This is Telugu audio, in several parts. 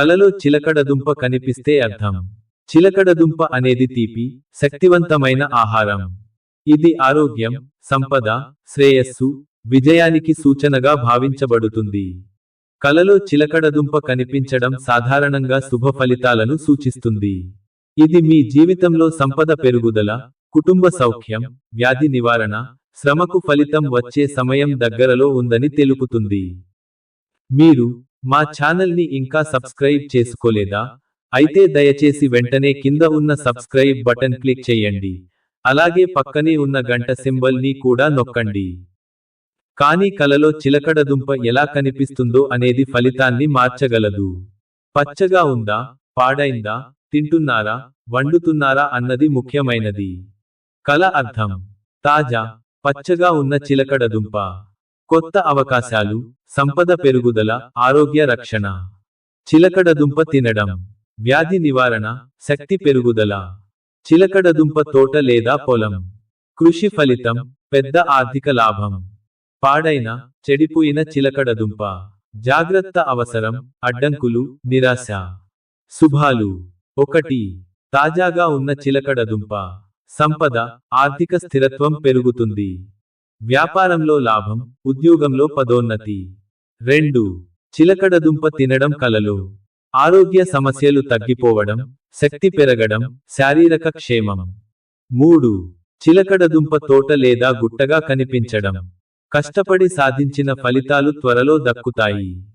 కలలో చిలకడదుంప కనిపిస్తే అర్థం. చిలకడదుంప అనేది తీపి శక్తివంతమైన ఆహారం. ఇది ఆరోగ్యం సంపద శ్రేయస్సు విజయానికి సూచనగా భావించబడుతుంది. కలలో చిలకడదుంప కనిపించడం సాధారణంగా శుభ ఫలితాలను సూచిస్తుంది. ఇది మీ జీవితంలో సంపద పెరుగుదల కుటుంబ సౌఖ్యం వ్యాధి నివారణ శ్రమకు ఫలితం వచ్చే సమయం దగ్గరలో ఉందని తెలుపుతుంది. మీరు మా ఛానల్ని ఇంకా సబ్స్క్రైబ్ చేసుకోలేదా? అయితే దయచేసి వెంటనే కింద ఉన్న సబ్స్క్రైబ్ బటన్ క్లిక్ చేయండి. అలాగే పక్కనే ఉన్న గంట సింబల్ని కూడా నొక్కండి. కానీ కలలో చిలకడదుంప ఎలా కనిపిస్తుందో అనేది ఫలితాన్ని మార్చగలదు. పచ్చగా ఉందా? పాడైందా? తింటున్నారా? వండుతున్నారా? అన్నది ముఖ్యమైనది. కల అర్థం. తాజా పచ్చగా ఉన్న చిలకడదుంప కొత్త అవకాశాలు సంపద పెరుగుదల ఆరోగ్య రక్షణ. చిలకడదుంప తినడం. వ్యాధి నివారణ శక్తి పెరుగుదల. చిలకడదుంప తోట లేదా పొలం. కృషి ఫలితం పెద్ద ఆర్థిక లాభం. పాడైన చెడిపోయిన చిలకడదుంప జాగ్రత్త అవసరం అడ్డంకులు నిరాశ. శుభాలు. ఒకటి తాజాగా ఉన్న చిలకడదుంప సంపద ఆర్థిక స్థిరత్వం పెరుగుతుంది. వ్యాపారంలో లాభం ఉద్యోగంలో పదోన్నతి. రెండు. చిలకడదుంప తినడం కలలో. ఆరోగ్య సమస్యలు తగ్గిపోవడం శక్తి పెరగడం శారీరక క్షేమం. మూడు. చిలకడదుంప తోట లేదా గుట్టగా కనిపించడం. కష్టపడి సాధించిన ఫలితాలు త్వరలో దక్కుతాయి.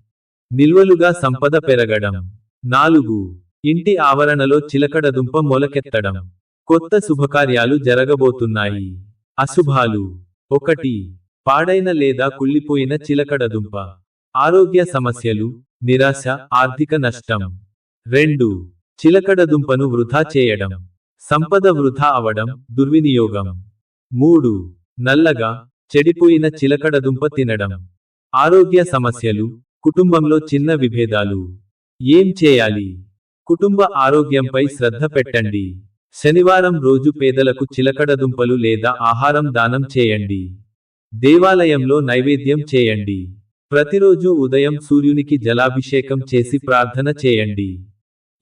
నిల్వలుగా సంపద పెరగడం. నాలుగు. ఇంటి ఆవరణలో చిలకడదుంప మొలకెత్తడం. కొత్త శుభకార్యాలు జరగబోతున్నాయి. అశుభాలు. ఒకటి పాడైన లేదా కుళ్ళిపోయిన చిలకడదుంప ఆరోగ్య సమస్యలు నిరాశ ఆర్థిక నష్టం. రెండు చిలకడదుంపను వృధా చేయడం. సంపద వృధా అవడం దుర్వినియోగం. మూడు నల్లగా చెడిపోయిన చిలకడదుంప తినడం. ఆరోగ్య సమస్యలు కుటుంబంలో చిన్న విభేదాలు. ఏం చేయాలి? కుటుంబ ఆరోగ్యంపై శ్రద్ధ పెట్టండి. శనివారం రోజు పేదలకు చిలకడదుంపలు లేదా ఆహారం దానం చేయండి. దేవాలయంలో నైవేద్యం చేయండి. ప్రతిరోజు ఉదయం సూర్యునికి జలాభిషేకం చేసి ప్రార్థన చేయండి.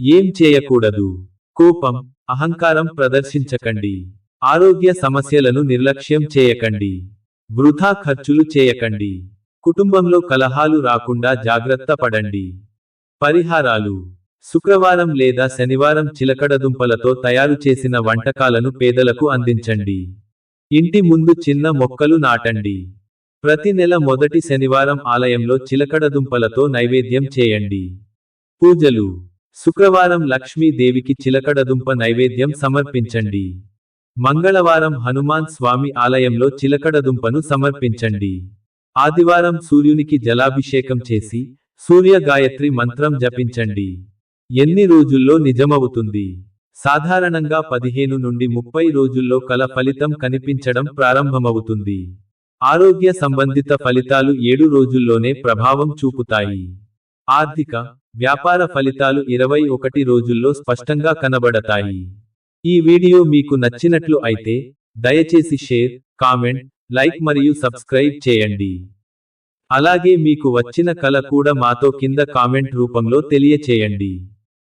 ఏం చేయకూడదు? కోపం అహంకారం ప్రదర్శించకండి. ఆరోగ్య సమస్యలను నిర్లక్ష్యం చేయకండి. వృధా ఖర్చులు చేయకండి. కుటుంబంలో కలహాలు రాకుండా జాగ్రత్త పడండి. పరిహారాలు. శుక్రవారం లేదా శనివారం చిలకడదుంపలతో తయారు చేసిన వంటకాలను పేదలకు అందించండి. ఇంటి ముందు చిన్న మొక్కలు నాటండి. ప్రతి నెల మొదటి శనివారం ఆలయంలో చిలకడదుంపలతో నైవేద్యం చేయండి. పూజలు. శుక్రవారం లక్ష్మీదేవికి చిలకడదుంప నైవేద్యం సమర్పించండి. మంగళవారం హనుమాన్ స్వామి ఆలయంలో చిలకడదుంపను సమర్పించండి. ఆదివారం సూర్యునికి జలాభిషేకం చేసి సూర్య గాయత్రి మంత్రం జపించండి. ఎన్ని రోజుల్లో నిజమవుతుంది? సాధారణంగా పదిహేను నుండి ముప్పై రోజుల్లో కల ఫలితం కనిపించడం ప్రారంభమవుతుంది. ఆరోగ్య సంబంధిత ఫలితాలు ఏడు రోజుల్లోనే ప్రభావం చూపుతాయి. ఆర్థిక వ్యాపార ఫలితాలు ఇరవై ఒకటి రోజుల్లో స్పష్టంగా కనబడతాయి. ఈ వీడియో మీకు నచ్చినట్లు అయితే దయచేసి షేర్ కామెంట్ లైక్ మరియు సబ్స్క్రైబ్ చేయండి. అలాగే మీకు వచ్చిన కళ కూడా మాతో కింద కామెంట్ రూపంలో తెలియచేయండి.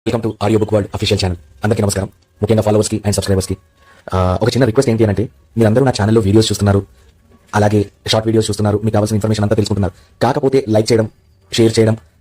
Welcome to audio book world official channel అందరికీ నమస్కారం. ముఖ్యంగా ఫాలోవర్స్కి అండ్ సబ్స్క్రైబర్స్కి. ఒక చిన్న రిక్వెస్ట్ ఏంటి అంటే మీరందరూ నా ఛానల్లో వీడియోస్ చూస్తున్నారు. అలాగే షార్ట్ వీడియోస్ చూస్తున్నారు. మీకు కావాల్సిన ఇన్ఫర్మేషన్ అంతా తెలుసుకుంటున్నారు. కాకపోతే లైక్ చేయడం షేర్ చేయడం